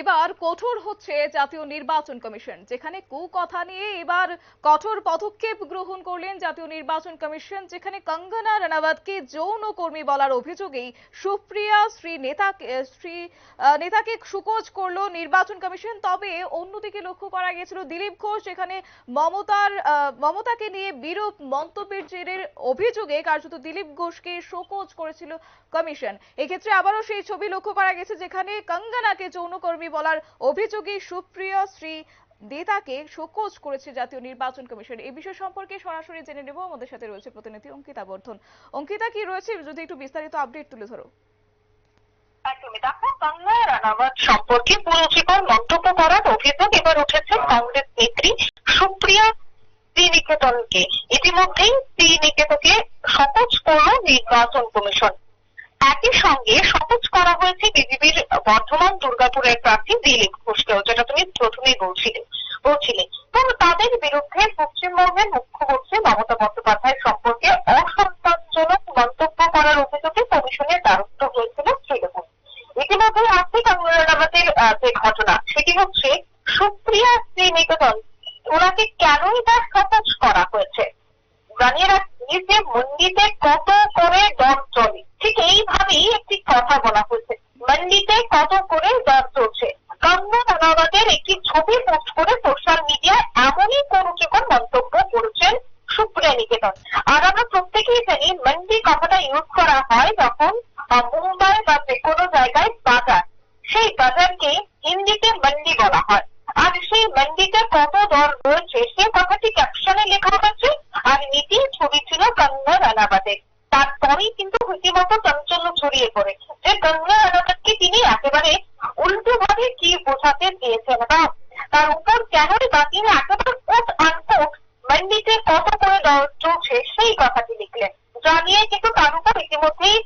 এবার কঠোর হচ্ছে জাতীয় নির্বাচন কমিশন, যেখানে কুকথা নিয়ে এবার কঠোর পদক্ষেপ গ্রহণ করলেন জাতীয় নির্বাচন কমিশন, যেখানে কঙ্গনা রানাওয়াতকে যৌন কর্মী বলার অভিযোগেই সুপ্রিয়া শ্রী নেতাকে শ্রী নেতাকে সুকোচ করল নির্বাচন কমিশন। তবে অন্যদিকে লক্ষ্য করা গেছিল দিলীপ ঘোষ এখানে মমতার মমতাকে নিয়ে বিরূপ মন্তব্যের জেরের অভিযোগে কার্যত দিলীপ ঘোষকে শোকজ করেছিল কমিশন। এক্ষেত্রে আবারও সেই ছবি লক্ষ্য করা গেছে, যেখানে কঙ্গনাকে যৌনকর্মী বলার অভিযোগে সুপ্রিয় শ্রী নেতাকে শোকজ করেছে জাতীয় নির্বাচন কমিশন। এই বিষয় সম্পর্কে সরাসরি জেনে নেব। আমাদের সাথে রয়েছে প্রতিনিধি অঙ্কিতা বর্ধন। অঙ্কিতা, কি রয়েছে? যদি একটু বিস্তারিত আপডেট তুলে ধরো। দেখো রানাওয়াত সম্পর্কে কুরুচিকর মন্তব্য করার অভিযোগ এবার উঠেছে কংগ্রেস নেত্রী সুপ্রিয়া শ্রীনিকেতনকে ইতিমধ্যেই শ্রীনিকেতনকে শপথ করল নির্বাচন কমিশন। একই সঙ্গে শপথ করা হয়েছে বিজেপির বর্ধমান দুর্গাপুরের প্রার্থী দিলীপ ঘোষকেও, যেটা তুমি প্রথমেই বলছিলে বলছিলে। এবং তাদের বিরুদ্ধে পশ্চিমবঙ্গের মুখ্যমন্ত্রী মমতা বন্দ্যোপাধ্যায় সম্পর্কে অসন্তানজনক মন্তব্য করার অভিযোগে কমিশনের দ্বারস্থ হয়েছিল শ্রীলঙ্কা ইতিমধ্যে আর্থিক আন্দোলনাবাদের যে ঘটনা, সেটি হচ্ছে সুপ্রিয়া শ্রীনিকেতন ওনাকে কেনই তার শপথ করা হয়েছে? জানিয়ে রাখছি যে মন্ডিতে কত করে দর চলে, ঠিক এইভাবেই একটি কথা বলা হয়েছে। মন্ডিতে কত করে দর চলছে। কঙ্গনা একটি ছবি পোস্ট করে সোশ্যাল মিডিয়ায় এমনই কুরুচিকর মন্তব্য করেছেন সুপ্রিয়া নিকেতন আর আমরা প্রত্যেকেই জানি মন্ডি কথাটা ইউজ করা হয় যখন মুম্বাই বা যে কোনো জায়গায় বাজার, সেই বাজারকে হিন্দিতে মন্ডি বলা হয়। আর সেই মন্ডিতে কত দর রয়েছে, সে কথাটি ক্যাপশনে লেখা হয়েছে। আর নীতি ছবি ছিল কঙ্গনা রানাবাদের তারপরেই কিন্তু রীতিমতো চাঞ্চল্য ছড়িয়ে পড়ে যে কঙ্গনা রানাবাদকে তিনি একেবারে উল্টো ভাবে কি বোঝাতে চেয়েছেন বা তার উপর কেনই বা তিনি একেবারে কোট আনকোট মন্ডিতে কত করে চলছে সেই কথাটি লিখলেন। যা নিয়ে কিন্তু তার উপর ইতিমধ্যেই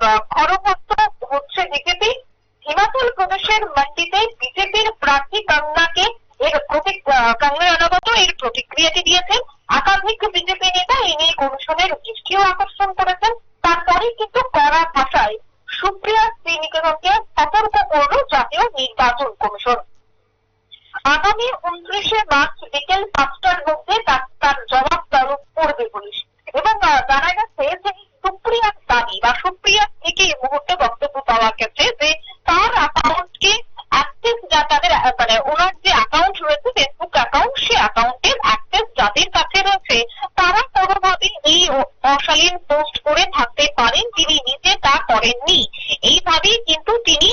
বা হচ্ছে বিজেপি। হিমাচল প্রদেশের মান্ডিতে বিজেপির প্রার্থী কঙ্গনাকে এর প্রতি কঙ্গনা রানাবত এর প্রতিক্রিয়াটি দিয়েছেন একাধিক বিজেপি নেতা এই নিয়ে কমিশনের দৃষ্টিও আকর্ষণ করেছেন। তারপরে কিন্তু কড়া ভাষায় সুপ্রিয়া শ্রীনিকেতনকে সতর্ক করল জাতীয় নির্বাচন কমিশন। আগামী উনত্রিশে মার্চ বিকেল পাঁচটার মধ্যে তার জবাব তলব করবে পুলিশ। এবং জানা গেছে যে সুপ্রিয়ার দাবি বা সুপ্রিয়ার থেকে এই মুহূর্তে বক্তব্য পাওয়া গেছে যে তার অ্যাকাউন্টকে পোস্ট করে থাকতে পারেন, তিনি নিজে তা করেননি। এইভাবেই কিন্তু তিনি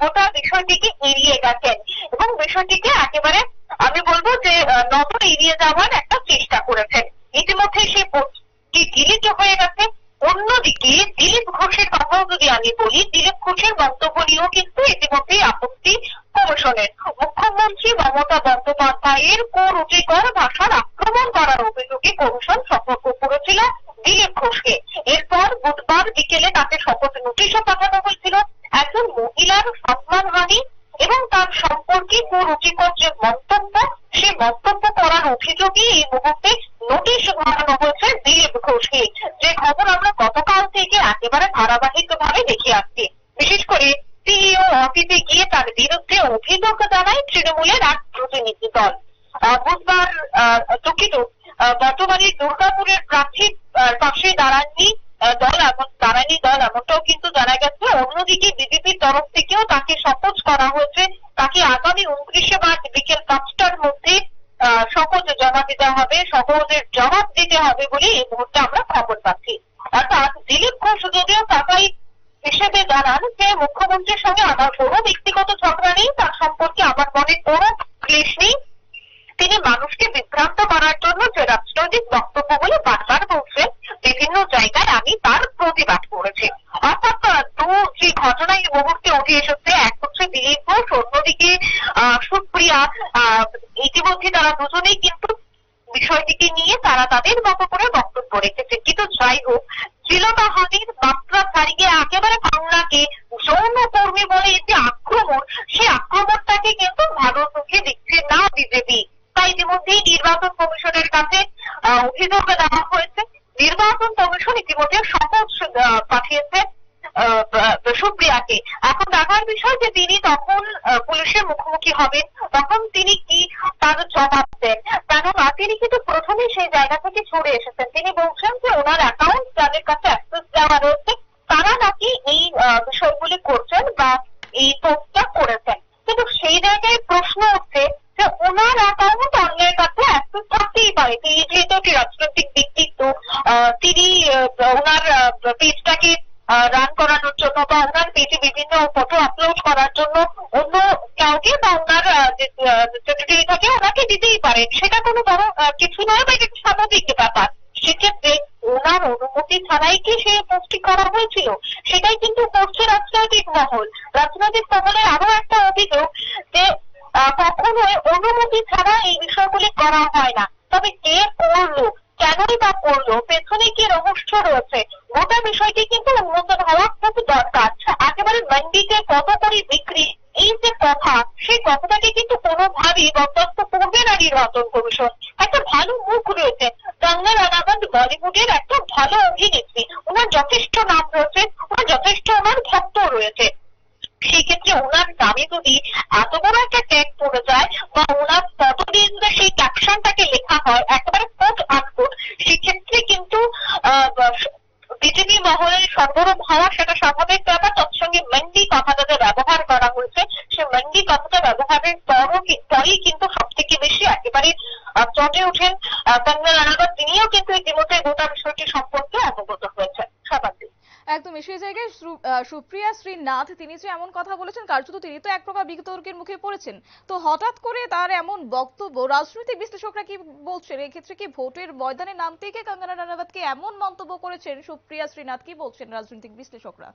গোটা বিষয়টিকে এড়িয়ে গেছেন। এবং বিষয়টিকে একেবারে, আমি বলব যে নজর এড়িয়ে যাওয়ার একটা চেষ্টা করেছেন। ইতিমধ্যে সেই পোস্টটি ডিলিট হয়ে গেছে। অন্যদিকে দিলীপ ঘোষের কথাও যদি আমি বলি, দিলীপ ঘোষের মন্তব্য নিয়েও কিন্তু ইতিমধ্যেই আপত্তি কমিশনের। মুখ্যমন্ত্রী মমতা বন্দ্যোপাধ্যায়ের কুরুচিকর ভাষার আক্রমণ করার অভিযোগে কমিশন সতর্ক করেছিল। দিলীপ ঘোষকে এরপর বুধবার বিকেলে তাকে শপথ নোটিশও পাঠানো হয়েছিল। একজন মহিলার সম্মানহানি এবং তার সম্পর্কে কুরুচিকর যে মন্তব্য সে মন্তব্য করার অভিযোগে এই মুহূর্তে নোটিশ পাঠানো হয়েছে দিলীপ ঘোষকে। যে খবর আমরা গতকাল থেকে একেবারে ধারাবাহিক ভাবে দেখে আসছি। বিশেষ করে সিইও অফিসে গিয়ে তার বিরুদ্ধে অভিযোগ জানায় তৃণমূলের এক প্রতিনিধি দল। বুধবার দুঃখিত বর্তমানে দুর্গাপুরের প্রার্থীর আহ, পাশে দাঁড়াননি দল এমন দাঁড়ায়নি দল এমনটাও কিন্তু জানা গেছে। অন্যদিকে বিজেপির তরফ থেকেও তাকে শপথ করা হয়েছে। তাকে আগামী উনত্রিশে মার্চ বিকেল পাঁচটার মধ্যে শপথ জমা দিতে হবে শপথের জবাব দিতে হবে বলে এই মুহূর্তে আমরা খবর পাচ্ছি। অর্থাৎ দিলীপ ঘোষ যদিও তাকাই হিসেবে জানান যে মুখ্যমন্ত্রীর সঙ্গে আমার কোনো ব্যক্তিগত ঝগড়া নেই, তার সম্পর্কে আমার মনে কোনো ক্লেশ নেই। তিনি মানুষকে বিভ্রান্ত করার জন্য যে রাজনৈতিক বক্তব্যগুলো বারবার বলছেন, বিভিন্ন জায়গায় আমি তার প্রতিবাদ করেছি। অর্থাৎ দু যে ঘটনা এই মুহূর্তে উঠে এসেছে, এক হচ্ছে দিলীপ ঘোষ অন্যদিকে সুপ্রিয়া ইতিমধ্যে তারা দুজনেই কিন্তু বিষয়টিকে নিয়ে তারা তাদের মতো করে বক্তব্য রেখেছে। কিন্তু যাই হোক শ্লীলতাহানির মাত্রা ছাড়িয়ে একেবারে বাংলাকে যৌন কর্মী বলে যে আক্রমণ, সেই আক্রমণটাকে কিন্তু ভালো চোখে দেখছে না বিজেপি তাই ইতিমধ্যেই নির্বাচন কমিশনের কাছে আহ, অভিযোগ দেওয়া হয়েছে। নির্বাচন কমিশন ইতিমধ্যে শপথ পাঠিয়েছে সুপ্রিয়াকে। এখন দেখার বিষয় যে তিনি তখন পুলিশের মুখোমুখি হবেন, তখন তিনি কি তার জবাব দেন? কেননা তিনি কিন্তু প্রথমে সেই জায়গা থেকে সরে এসেছেন। তিনি বলছেন যে ওনার অ্যাকাউন্ট যাদের কাছে অ্যাক্সেস দেওয়া রয়েছে, তারা নাকি এই বিষয়গুলি করছেন বা এই পোস্টটা করেছেন। কিন্তু সেই জায়গায় প্রশ্ন উঠছে যে ওনার অ্যাকাউন্ট অন্যের কাছে অ্যাক্সেস থাকতেই পারে। একটি রাজনৈতিক ব্যক্তিত্ব আহ, তিনি ওনার পেজটাকে রান করানোর জন্য বা ওনার পেজে বিভিন্ন ফটো আপলোড করার জন্য অন্য কাউকে বা ওনার সেক্রেটারি থাকে ওনাকে দিতেই পারেন। সেটা কোনো বড় কিছু নয় বা এটা স্বাভাবিক ব্যাপার। সেক্ষেত্রে ওনার অনুমতি ছাড়াই কি সে পোস্টটি করা হয়েছিল? সেটাই কিন্তু করছে রাজনৈতিক মহল। রাজনৈতিক মহলের আরও একটা অভিযোগ যে কখনোই অনুমতি ছাড়া এই বিষয়গুলি করা হয় না। তবে কে করল? কেনই বা করল? পেছনে কি রহস্য রয়েছে? গোটা বিষয়টি কিন্তু উন্মোচন হওয়া খুব দরকার। একেবারে মান্ডিতে কত করে বিক্রি? এই যে কথা, সেই কথাটাকে কিন্তু কোনোভাবেই বরদাস্ত করবে না নির্বাচন কমিশন। একটা ভালো মুখ রয়েছে। কঙ্গনা রানাবত বলিউডের একটা ভালো অভিনেত্রী। ওনার যথেষ্ট নাম রয়েছে, ওনার যথেষ্ট ওনার ভক্ত রয়েছে। সেই ক্ষেত্রে ওনার নামে যদি এত বড় একটা ট্যাগ পড়ে যায় বা ওনার যদি সেই ক্যাপশনটাকে লেখা হয়, একেবারে কোট আনকোট সেক্ষেত্রে কিন্তু বিজেপি মহলের সরগরম হওয়া সেটা স্বাভাবিক ব্যাপার। তৎসঙ্গে মন্ডি কথাটা যে ব্যবহার করা হয়েছে। সে মন্ডি কথাটা ব্যবহারের পরও পরেই কিন্তু সব থেকে বেশি একেবারে চটে ওঠেন কঙ্গনা রানাবত তিনিও কিন্তু ইতিমধ্যে গোটা বিষয়টি সম্পর্কে অবগত হয়েছেন শতাব্দী একদমই সেই জায়গায় সুপ্রিয়া শ্রীনাথ তিনি যে এমন কথা বলেছেন কার্যত তিনি তো এক প্রকার বিতর্কের মুখে পড়েছেন। তো হঠাৎ করে তার এমন বক্তব্য রাজনৈতিক বিশ্লেষকরা কি বলছেন? এক্ষেত্রে কি ভোটের ময়দানে নামতে গিয়ে কঙ্গনা রানাবতকে এমন মন্তব্য করেছেন সুপ্রিয়া শ্রীনাথ কি বলছেন রাজনৈতিক বিশ্লেষকরা?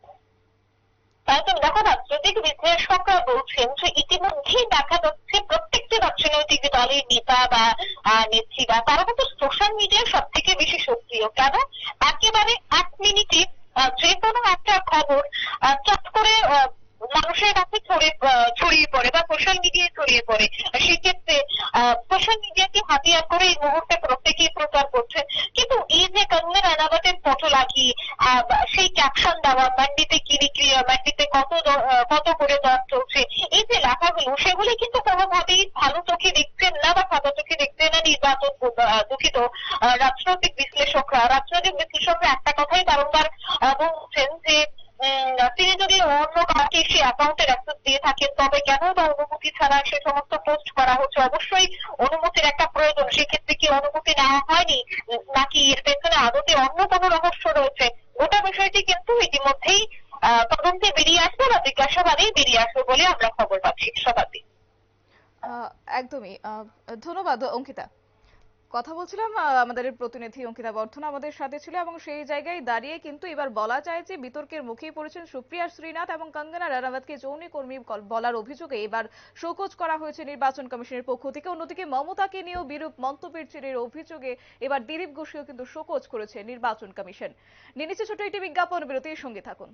তাই দেখো রাজনৈতিক বিশ্লেষকরা বলছেন যে ইতিমধ্যেই দেখা যাচ্ছে প্রত্যেকটি রাজনৈতিক দলের নেতা বা আহ, নেত্রীরা তারা কিন্তু সোশ্যাল মিডিয়ায় সব থেকে বেশি সক্রিয়। কেন? একেবারে এক মিনিটে যে কোনো একটা খবর চট করে মানুষের কাছে ছড়িয়ে পড়ে বা সোশ্যাল মিডিয়ায় ছড়িয়ে পড়ে। সেক্ষেত্রে সোশ্যাল মিডিয়াকে হাতিয়ার করে এই মুহূর্তে প্রত্যেকেই প্রচার করছে। কিন্তু এই যে কঙ্গনা রানাবতের ফটো আহ, সেই ক্যাপশন দেওয়া মান্ডিতে কি বিক্রি মান্ডিতে কত কত করে দর চলছে এই যে লেখাগুলো সেগুলি কিন্তু কোনোভাবেই ভালো চোখে দেখছেন না বা ভালো চোখে দেখছেন না নির্বাচন দুঃখিত। রাজনৈতিক বিশ্লেষকরা রাজনৈতিক বিশ্লেষকরা একটা কথাই বারংবার বলছেন যে তিনি যদি অন্য কাউকে সেই অ্যাকাউন্টের অ্যাক্সেস দিয়ে থাকেন, তবে কেন বা অনুমতি ছাড়া সে সমস্ত পোস্ট করা হচ্ছে? অবশ্যই অনুমতির একটা প্রয়োজন। সেক্ষেত্রে কি অনুমতি নেওয়া হয়নি? নাকি এর পেছনে আদতে অন্য কোনো রহস্য রয়েছে? গোটা বিষয়টি কিন্তু ইতিমধ্যেই তদন্তে বেরিয়ে আসবে বা জিজ্ঞাসাবাদেই বেরিয়ে আসবে বলে আমরা খবর পাচ্ছি। শতাব্দী একদমই। ধন্যবাদ, অঙ্কিতা। কথা বলছিলাম আমাদের প্রতিনিধি অঙ্কিতা বর্ধন আমাদের সাথে ছিল এবং সেই জায়গায় দাঁড়িয়ে কিন্তু এবার বলা যায় যে বিতর্কের মুখেই পড়েছেন সুপ্রিয়া শ্রীনাথ এবং কঙ্গনা রানাবতকে যৌন কর্মী বলার অভিযোগে এবার শোকজ করা হয়েছে নির্বাচন কমিশনের পক্ষ থেকে। অন্যদিকে মমতাকে নিয়েও বিরূপ মন্তব্যের চিরের অভিযোগে এবার দিলীপ ঘোষকেও কিন্তু শোকজ করেছে নির্বাচন কমিশন। নিয়ে ছোট একটি বিজ্ঞাপন, বিরতির সঙ্গে থাকুন।